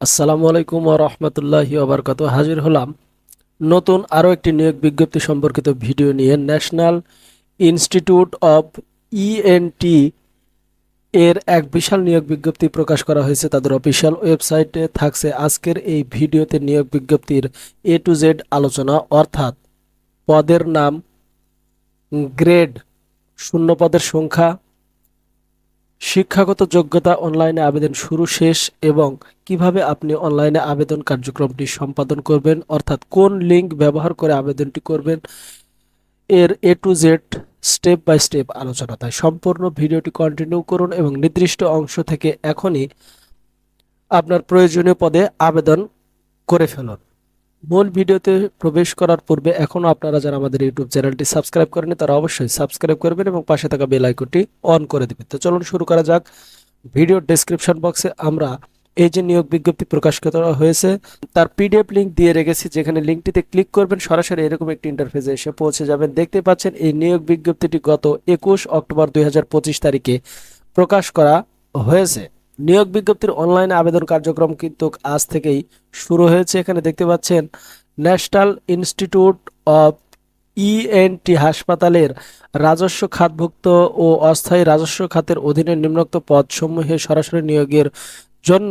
আসসালামু আলাইকুম ও রহমতুল্লাহি ওবরকাত হাজির হলাম নতুন আরও একটি নিয়োগ বিজ্ঞপ্তি সম্পর্কিত ভিডিও নিয়ে ন্যাশনাল ইনস্টিটিউট অফ ইএনটি এর এক বিশাল নিয়োগ বিজ্ঞপ্তি প্রকাশ করা হয়েছে। তাদের অফিসিয়াল ওয়েবসাইটে থাকছে আজকের এই ভিডিওতে নিয়োগ বিজ্ঞপ্তির এ টু জেড আলোচনা। অর্থাৎ পদের নাম গ্রেড, শূন্য পদের সংখ্যা শিক্ষাগত যোগ্যতা অনলাইনে আবেদন শুরু, শেষ এবং কীভাবে আপনি অনলাইনে আবেদন কার্যক্রমটি সম্পাদন করবেন, অর্থাৎ কোন লিঙ্ক ব্যবহার করে আবেদনটি করবেন, এর A to Z step by step আলোচনা। তাই সম্পূর্ণ ভিডিওটি কন্টিনিউ করুন এবং নির্দিষ্ট অংশ থেকে এখনই আপনার প্রয়োজনীয় পদে আবেদন করে ফেলুন। মূল ভিডিওতে প্রবেশ করার পূর্বে এখনও আপনারা যারা আমাদের ইউটিউব চ্যানেলটি সাবস্ক্রাইব করেনি তারা অবশ্যই সাবস্ক্রাইব করবেন এবং পাশে থাকা বেল আইকনটি অন করে দেবেন। তো চলুন শুরু করা যাক। ভিডিওর ডেসক্রিপশন বক্সে আমরা এই যে নিয়োগ বিজ্ঞপ্তি প্রকাশ করা হয়েছে, তার পিডিএফ লিঙ্ক দিয়ে রেখেছি, যেখানে লিঙ্কটিতে ক্লিক করবেন, সরাসরি এরকম একটি ইন্টারফেসে এসে পৌঁছে যাবেন। দেখতে পাচ্ছেন, এই নিয়োগ বিজ্ঞপ্তিটি গত একুশ অক্টোবর দুই হাজার পঁচিশ তারিখে প্রকাশ করা হয়েছে। নিয়োগ বিজ্ঞপ্তির অনলাইন আবেদন কার্যক্রম কিন্তু আজ থেকেই শুরু হয়েছে। এখানে দেখতে পাচ্ছেন, ন্যাশনাল ইনস্টিটিউট অফ ইএনটি হাসপাতালের রাজস্ব খাতভুক্ত ও অস্থায়ী রাজস্ব খাতের অধীনে নিম্নোক্ত পদসমূহে সরাসরি নিয়োগের জন্য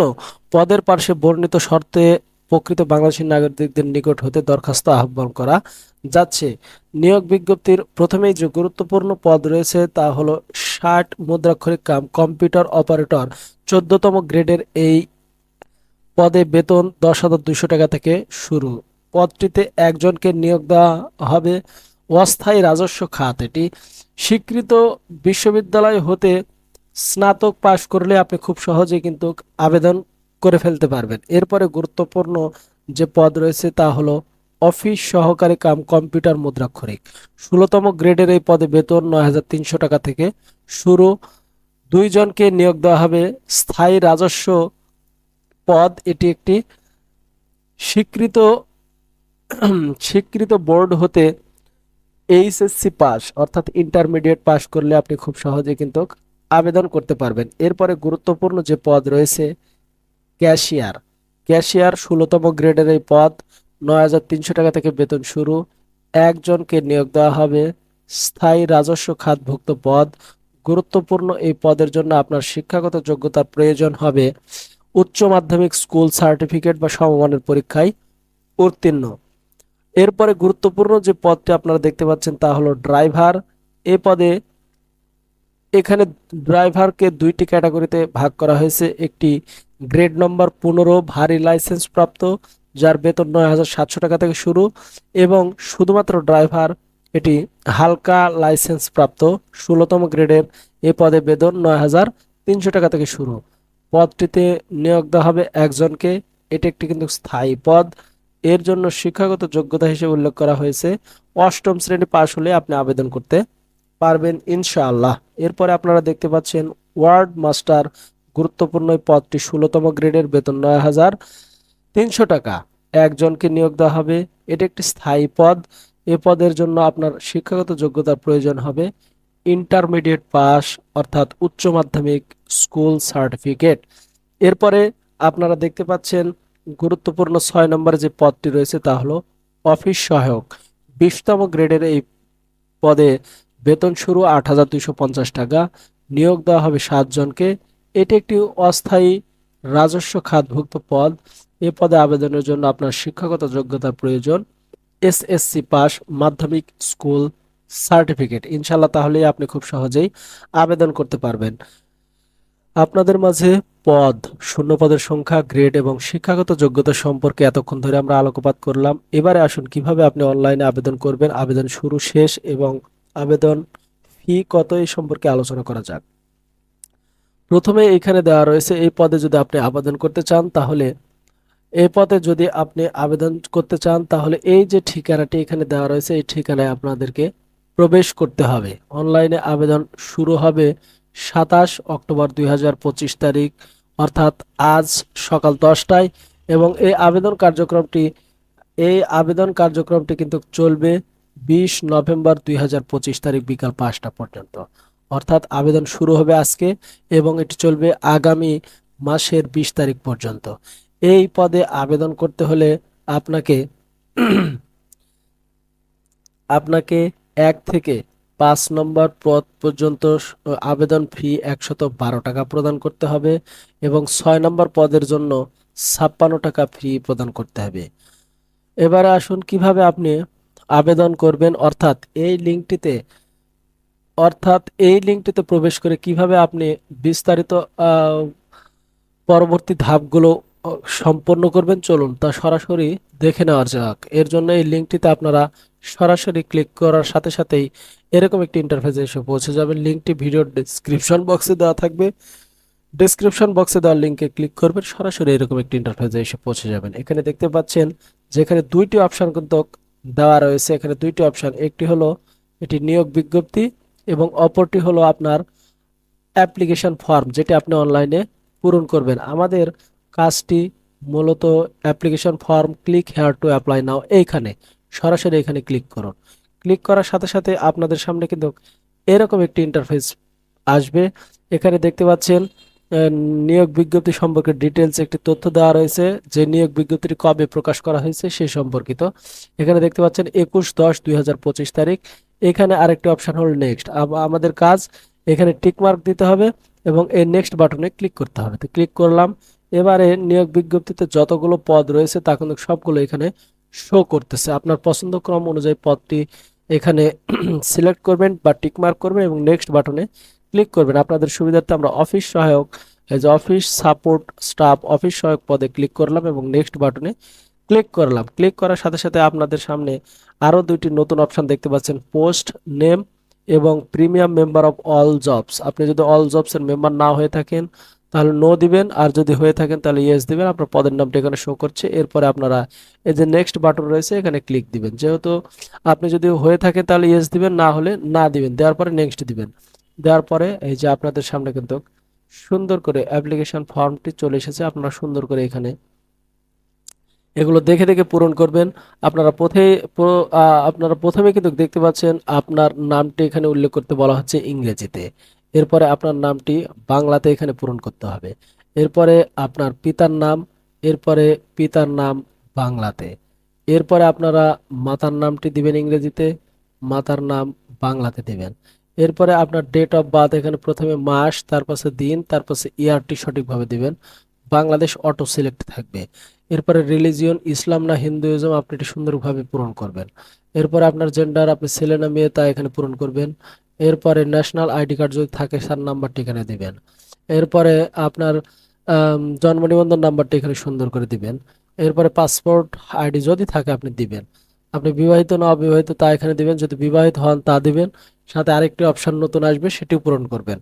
পদের পার্শ্বে বর্ণিত শর্তে প্রকৃত বাংলাদেশের নাগরিকদের নিকট হতে দরখাস্ত আহ্বান করা যাচ্ছে। নিয়োগ বিজ্ঞপ্তির প্রথমেই যে গুরুত্বপূর্ণ পদ রয়েছে তা হলো ষাট মুদ্রাক্ষরিক কাম, কম্পিউটার অপারেটর, চোদ্দতম গ্রেডের এই পদে বেতন দশ হাজার দুশো টাকা থেকে শুরু। পদটিতে একজনকে নিয়োগ দেওয়া হবে অস্থায়ী রাজস্ব খাত। এটি স্বীকৃত বিশ্ববিদ্যালয় হতে স্নাতক পাশ করলে আপনি খুব সহজেই কিন্তু আবেদন করে ফেলতে পারবেন। এরপরে গুরুত্বপূর্ণ যে পদ রয়েছে তা হলো অফিস সহকারী কাম কম্পিউটার মুদ্রাক্ষরিক। ষোলোতম গ্রেডের এই পদে বেতন নয় হাজার তিনশো টাকা থেকে শুরু। দুইজনকে নিয়োগ দেওয়া হবে স্থায়ী রাজস্ব পদ। এটি একটি স্বীকৃত স্বীকৃত বোর্ড হতে এইচএসসি পাস, অর্থাৎ ইন্টারমিডিয়েট পাস করলে আপনি খুব সহজে কিন্তু আবেদন করতে পারবেন। এরপরে গুরুত্বপূর্ণ যে পদ রয়েছে ক্যাশিয়ার। ক্যাশিয়ার ষোলোতম গ্রেডের এই পদ, নয় হাজার তিনশো টাকা থেকে বেতন শুরু। একজনকে নিয়োগ দেওয়া হবে। স্থায়ী রাজস্ব খাতভুক্ত পদ। গুরুত্বপূর্ণ এই পদের জন্য আপনার শিক্ষাগত যোগ্যতার প্রয়োজন হবে। উচ্চ মাধ্যমিক স্কুল সার্টিফিকেট বা সমমানের পরীক্ষায় উত্তীর্ণ। এরপরে গুরুত্বপূর্ণ যে পদটি আপনারা দেখতে পাচ্ছেন তা হলো ড্রাইভার। এ পদে এখানে ড্রাইভারকে দুইটি ক্যাটাগরিতে ভাগ করা হয়েছে। একটি গ্রেড নম্বর পনেরো, ভারী লাইসেন্স প্রাপ্ত, যার বেতন নয় হাজার সাতশো টাকা থেকে শুরু এবং শুধুমাত্র ড্রাইভার, এটি হালকা লাইসেন্স প্রাপ্ত, ষোলোতম গ্রেডের এ পদে বেতন নয় হাজার তিনশো টাকা থেকে শুরু। পদটিতে নিয়োগ দেওয়া হবে একজনকে, এটি একটি কিন্তু স্থায়ী পদ। এর জন্য শিক্ষাগত যোগ্যতা হিসেবে উল্লেখ করা হয়েছে, অষ্টম শ্রেণি পাশ হলে আপনি আবেদন করতে পারবেন ইনশাআল্লাহ। এরপরে আপনারা দেখতে পাচ্ছেন ওয়ার্ড মাস্টার গুরুত্বপূর্ণ এই পদটি ষোলোতম গ্রেডের বেতন নয় হাজার তিনশো টাকা। একজনকে নিয়োগ দেওয়া হবে। এটি একটি স্থায়ী পদ। এ পদের জন্য আপনার শিক্ষাগত যোগ্যতার প্রয়োজন হবে। ইন্টারমিডিয়েট পাস, অর্থাৎ উচ্চ মাধ্যমিক স্কুল সার্টিফিকেট। এরপরে আপনারা দেখতে পাচ্ছেন গুরুত্বপূর্ণ ছয় নম্বরে যে পদটি রয়েছে তা হলো অফিস সহায়ক। বিশতম গ্রেডের এই পদে বেতন শুরু আট হাজার দুইশো পঞ্চাশ টাকা। নিয়োগ দেওয়া হবে সাতজনকে। এটি একটি অস্থায়ী রাজস্ব খাতভুক্ত পদ। এ পদে আবেদনের জন্য আপনার শিক্ষাগত যোগ্যতার প্রয়োজন। এসএসসি পাস, মাধ্যমিক স্কুল সার্টিফিকেট। ইনশাল্লাহ তাহলেই আপনি খুব সহজেই আবেদন করতে পারবেন। আপনাদের মাঝে পদ, শূন্য পদের সংখ্যা, গ্রেড এবং শিক্ষাগত যোগ্যতা সম্পর্কে এতক্ষণ ধরে আমরা আলোকপাত করলাম। এবারে আসুন, কীভাবে আপনি অনলাইনে আবেদন করবেন? আবেদন শুরু শেষ এবং আবেদন ফি কত এই সম্পর্কে আলোচনা করা যাক। প্রথমে এখানে দেওয়া রয়েছে, এই পদে যদি আপনি আবেদন করতে চান, তাহলে এই পদে যদি আপনি আবেদন করতে চান, তাহলে এই যে ঠিকানাটি এখানে দেওয়া রয়েছে, এই ঠিকানায় আপনাদেরকে প্রবেশ করতে হবে। অনলাইনে আবেদন শুরু হবে সাতাশ অক্টোবর দুই হাজার পঁচিশ তারিখ, অর্থাৎ আজ সকাল দশটায়, এবং এই আবেদন কার্যক্রমটি, এই আবেদন কার্যক্রমটি কিন্তু চলবে বিশ নভেম্বর দুই হাজার পঁচিশ তারিখ বিকাল পাঁচটা পর্যন্ত। অর্থাৎ আবেদন শুরু হবে আজকে এবং এটি চলবে আগামী মাসের বিশ তারিখ পর্যন্ত। এই পদে আবেদন করতে হলে আপনাকে আপনাকে এক থেকে পাঁচ নম্বর পদ পর্যন্ত আবেদন ফি একশত বারো টাকা প্রদান করতে হবে এবং ছয় নম্বর পদের জন্য ছাপ্পান্ন টাকা ফি প্রদান করতে হবে। এবারে আসুন কীভাবে আপনি আবেদন করবেন, অর্থাৎ এই লিঙ্কটিতে অর্থাৎ এই লিঙ্কটিতে প্রবেশ করে কীভাবে আপনি বিস্তারিত পরবর্তী ধাপগুলো সম্পন্ন করবেন, চলুন তা সরাসরি দেখে নেওয়ার যাক। এর জন্য এই লিঙ্কটিতে আপনারা সরাসরি ক্লিক করার সাথে সাথেই এরকম একটি ইন্টারফেসে এসে পৌঁছে যাবেন। লিঙ্কটি ভিডিও ডিসক্রিপশন বক্সে দেওয়া থাকবে। ডিসক্রিপশন বক্সে দেওয়া লিঙ্কে ক্লিক করবেন, সরাসরি এরকম একটি ইন্টারফেসে এসে পৌঁছে যাবেন। এখানে দেখতে পাচ্ছেন যেখানে দুইটি অপশন কিন্তু দেওয়া রয়েছে। এখানে দুইটি অপশন একটি হলো এটি নিয়োগ বিজ্ঞপ্তি এবং অপরটি হলো আপনার অ্যাপ্লিকেশন ফর্ম, যেটি আপনি অনলাইনে পূরণ করবেন। আমাদের কাজটি মূলত application form, click here to apply now এইখানে। সরাসরি এখানে ক্লিক করুন। ক্লিক করার সাথে সাথে আপনাদের সামনে কিন্তু এরকম একটি ইন্টারফেস আসবে। এখানে দেখতে পাচ্ছেন নিয়োগ বিজ্ঞপ্তি সম্পর্কে ডিটেলস একটি তথ্য দেওয়া রয়েছে যে নিয়োগ বিজ্ঞপ্তিটি কবে প্রকাশ করা হয়েছে সেই সম্পর্কিত। এখানে দেখতে পাচ্ছেন, একুশ দশ দুই তারিখ। এখানে আরেকটি অপশান হল নেক্সট আমাদের কাজ এখানে টিক মার্ক দিতে হবে এবং এই নেক্সট বাটনে ক্লিক করতে হবে। তো ক্লিক করলাম, এবারে নিয়োগ বিজ্ঞপ্তিতে যতগুলো পদ রয়েছে তা কিন্তু সবগুলো এখানে শো করতেছে। আপনার পছন্দ ক্রম অনুযায়ী পদটি এখানে সিলেক্ট করবেন বা টিক মার্ক করবেন এবং নেক্সট বাটনে ক্লিক করবেন। আপনাদের সুবিধার্থে আমরা অফিস সহায়ক, এই যে অফিস সাপোর্ট স্টাফ অফিস সহায়ক পদে ক্লিক করলাম এবং নেক্সট বাটনে ক্লিক করলাম। ক্লিক করার সাথে সাথে আপনাদের সামনে আরও দুইটি নতুন অপশন দেখতে পাচ্ছেন, পোস্ট নেম এবং premium member of all jobs. আপনি যদি অল জবসের মেম্বার না হয়ে থাকেন, তাহলে নো দিবেন, আর যদি হয়ে থাকেন, তাহলে ইয়েস দিবেন। আপনার পদের নামটা এখানে শো করছে। এরপরে আপনারা এই যে নেক্সট বাটন রয়েছে, এখানে ক্লিক দিবেন। যেহেতু আপনি যদি হয়ে থাকেন, তাহলে ইয়েস দিবেন, না হলে না দিবেন। দেওয়ার পরে নেক্সট দিবেন। দেওয়ার পরে এই যে আপনাদের সামনে কিন্তু সুন্দর করে অ্যাপ্লিকেশন ফর্মটি চলে এসেছে। আপনারা সুন্দর করে এখানে এগুলো দেখে দেখে পূরণ করবেন। আপনারা প্রথমে আপনারা প্রথমে কিন্তু দেখতে পাচ্ছেন আপনার নামটি এখানে উল্লেখ করতে বলা হচ্ছে ইংরেজিতে। এরপরে আপনার নামটি বাংলাতে এখানে পূরণ করতে হবে। এরপরে আপনার পিতার নাম, এরপরে পিতার নাম বাংলাতে। এরপরে আপনারা মাতার নামটি দিবেন ইংরেজিতে, মাতার নাম বাংলাতে দেবেন। এরপরে আপনার ডেট অফ বার্থ এখানে প্রথমে মাস, তারপর দিন, তারপর ইয়ারটি সঠিকভাবে দিবেন। বাংলাদেশ অটো সিলেক্ট থাকবে। এরপরে রিলিজিয়ন ইসলাম না হিন্দুইজম, আপনি এটি সুন্দরভাবে পূরণ করবেন। এরপরে আপনার জেন্ডার আপনি ছেলে না মেয়ে, তা এখানে পূরণ করবেন। এরপরে ন্যাশনাল আইডি কার্ড যদি থাকে সার নাম্বারটি এখানে দিবেন। এরপরে আপনার জন্ম নিবন্ধন নাম্বারটি এখানে সুন্দর করে দিবেন। এরপরে পাসপোর্ট আইডি যদি থাকে, আপনি দিবেন। আপনি বিবাহিত না অবিবাহিত, তা এখানে দিবেন। যদি বিবাহিত হন, তা দিবেন। সাথে আরেকটি অপশন নতুন আসবে, সেটিও পূরণ করবেন।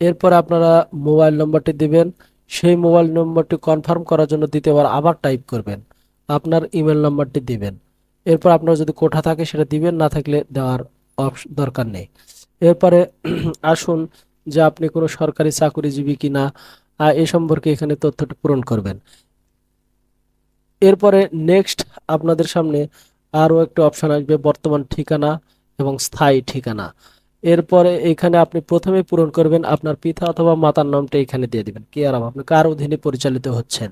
এরপরে আপনারা মোবাইল নম্বরটি দিবেন। সেই মোবাইল নম্বরটি কনফার্ম করার জন্য দ্বিতীয়বার আবার টাইপ করবেন। আপনার ইমেল নাম্বারটি দিবেন। এরপর আপনার যদি কোঠা থাকে সেটা দিবেন না থাকলে দেওয়ার দরকার নেই। এরপরে আসুন যে আপনি কোনো সরকারি চাকরিজীবী কিনা আহ, এ সম্পর্কে এখানে তথ্যটি পূরণ করবেন। এরপরে নেক্সট আপনাদের সামনে আরও একটা অপশন আসবে বর্তমান ঠিকানা এবং স্থায়ী ঠিকানা। এরপরে এখানে আপনি প্রথমে পূরণ করবেন আপনার পিতা অথবা মাতার নামটা এখানে দিয়ে দিবেন। কি আরাম আপনি কার অধীনে পরিচালিত হচ্ছেন?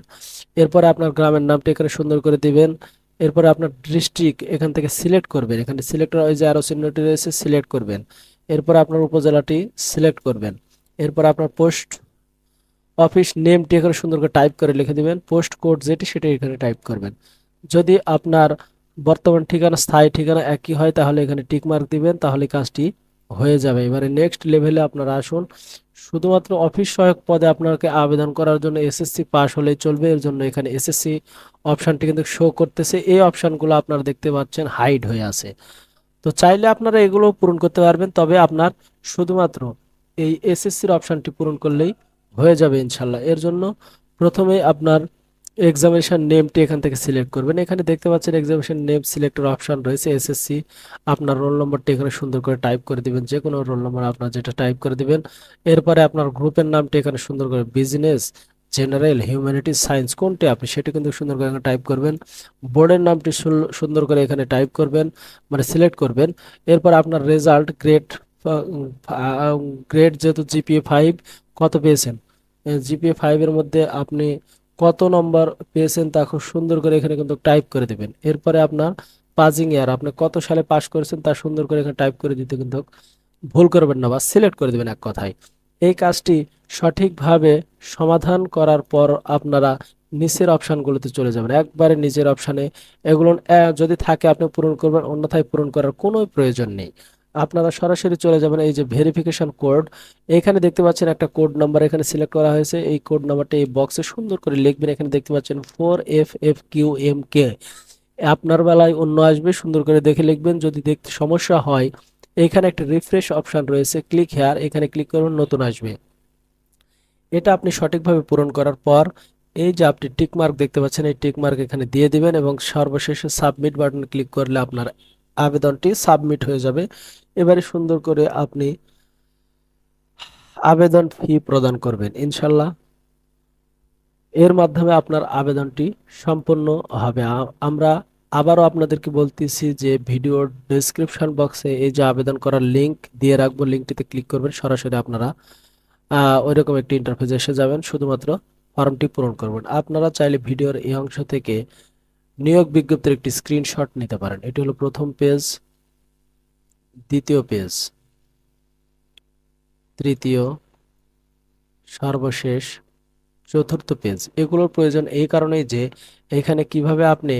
এরপরে আপনার গ্রামের নামটা এখানে সুন্দর করে দিবেন। এরপরে আপনার ডিস্ট্রিক্ট এখান থেকে সিলেক্ট করবেন। এখানে সিলেক্ট ওই যে আরও চিহ্নটি রয়েছে, সিলেক্ট করবেন। এরপরে আপনার উপজেলাটি সিলেক্ট করবেন। এরপর আপনার পোস্ট অফিস নেমটি এখানে সুন্দর করে টাইপ করে লিখে দিবেন। পোস্ট কোড যেটি সেটি এখানে টাইপ করবেন। যদি আপনার বর্তমান ঠিকানা, স্থায়ী ঠিকানা একই হয়, তাহলে এখানে টিক মার্ক দিবেন। তাহলে কাজটি হয়ে যাবে। এবারে নেক্সট লেভেলে আপনারা আসুন। শুধুমাত্র অফিস সহায়ক পদে আপনাকে আবেদন করার জন্য এসএসসি পাস হলেই চলবে। এর জন্য এখানে এসএসসি অপশনটি কিন্তু শো করতেছে। এই অপশনগুলো আপনারা দেখতে পাচ্ছেন হাইড হয়ে আছে। তো চাইলে আপনারা এগুলো পূরণ করতে পারবেন। তবে আপনার শুধুমাত্র এই এসএসসির অপশনটি পূরণ করলেই হয়ে যাবে ইনশাল্লাহ। এর জন্য প্রথমে আপনার এক্সামিনেশন নেমটি এখান থেকে সিলেক্ট করবেন। এখানে দেখতে পাচ্ছেন এক্সামিনেশন নেম সিলেক্টের অপশন রয়েছে এসএসসি আপনার রোল নম্বরটি এখানে সুন্দর করে টাইপ করে দিবেন যে কোনো রোল নম্বর আপনার যেটা টাইপ করে দিবেন। এরপরে আপনার গ্রুপের নামটি এখানে সুন্দর করে বিজনেস জেনারেল হিউম্যানিটিজ সায়েন্স কোনটি আপনি সেটি কিন্তু সুন্দর করে এখানে টাইপ করবেন। বোর্ডের নামটি সুন্দর করে এখানে টাইপ করবেন মানে সিলেক্ট করবেন। এরপর আপনার রেজাল্ট গ্রেড গ্রেড যেহেতু জিপিএ ফাইভ কত পেয়েছেন? জিপিএ ফাইভের মধ্যে আপনি কত নম্বর পেয়েছেন তা খুব সুন্দর করে এখানে কিন্তু টাইপ করে দেবেন। এরপরে আপনার পাজিং ইয়ার আপনি কত সালে পাস করেছেন তা সুন্দর করে এখানে টাইপ করে দিতে কিন্তু ভুল করবেন না বা সিলেক্ট করে দেবেন এক কথায়। এই কাজটি সঠিকভাবে সমাধান করার পর আপনারা নিচের অপশানগুলোতে চলে যাবেন। একবারে নিজের অপশানে এগুলো যদি থাকে আপনি পূরণ করবেন, অন্যথায় পূরণ করার কোনো প্রয়োজন নেই। আপনারা সরাসরি চলে যাবেন এই যে ভেরিফিকেশন কোড এখানে দেখতে পাচ্ছেন একটা কোড নাম্বার এখানে সিলেক্ট করা হয়েছে। এই কোড নাম্বারটা এই বক্সে সুন্দর করে লিখবেন। এখানে দেখতে পাচ্ছেন four F F Q M K আপনার বেলায় অন্য আসবে, সুন্দর করে দেখে লিখবেন। যদি দেখতে সমস্যা হয়, এখানে একটা রিফ্রেশ অপশন রয়েছে। ক্লিক হেয়ার এখানে ক্লিক করবেন, নতুন আসবে। এটা আপনি সঠিকভাবে পূরণ করার পর, এই যে আপনি টিকমার্ক দেখতে পাচ্ছেন, এই টিকমার্ক এখানে দিয়ে দিবেন এবং সর্বশেষে সাবমিট বাটন ক্লিক করলে আপনার আবেদনটি সাবমিট হয়ে যাবে। এবারে সুন্দর করে আপনি আবেদন ফি প্রদান করবেন ইনশাল্লাহ এর মাধ্যমে আপনার আবেদনটি সম্পূর্ণ হবে। আমরা আবারও আপনাদেরকে বলতেছি যে ভিডিওর ডেসক্রিপশন বক্সে এই যে আবেদন করার লিংক দিয়ে রাখব লিঙ্কটিতে ক্লিক করবেন সরাসরি আপনারা আহ, ওইরকম একটি ইন্টারফেসে এসে যাবেন শুধুমাত্র ফর্মটি পূরণ করবেন। আপনারা চাইলে ভিডিওর এই অংশ থেকে নিয়োগ বিজ্ঞপ্তির একটি স্ক্রিনশট নিতে পারেন। এটি হলো প্রথম পেজ দ্বিতীয় পেজ তৃতীয়, সর্বশেষ, চতুর্থ পেজ এগুলোর প্রয়োজন এই কারণেই যে এখানে কীভাবে আপনি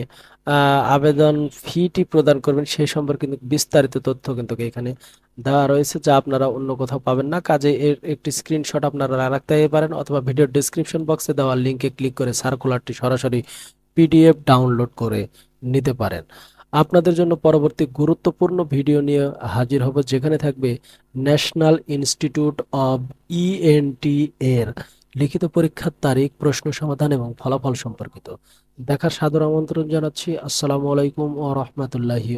আবেদন ফিটি প্রদান করবেন সেই সম্পর্কে কিন্তু বিস্তারিত তথ্য কিন্তু এখানে দেওয়া রয়েছে, যা আপনারা অন্য কোথাও পাবেন না। কাজে এর একটি স্ক্রিনশট আপনারা রাখতে পারেন, অথবা ভিডিও ডিসক্রিপশন বক্সে দেওয়া লিঙ্কে ক্লিক করে সার্কুলারটি সরাসরি পিডিএফ ডাউনলোড করে নিতে পারেন। আপনাদের জন্য পরবর্তী গুরুত্বপূর্ণ ভিডিও নিয়ে হাজির হব, যেখানে থাকবে ন্যাশনাল ইনস্টিটিউট অব ইএনটি এর লিখিত পরীক্ষার তারিখ, প্রশ্ন সমাধান এবং ফলাফল সম্পর্কিত। দেখার সাদর আমন্ত্রণ জানাচ্ছি। আসসালামু আলাইকুম ও রহমতুল্লাহি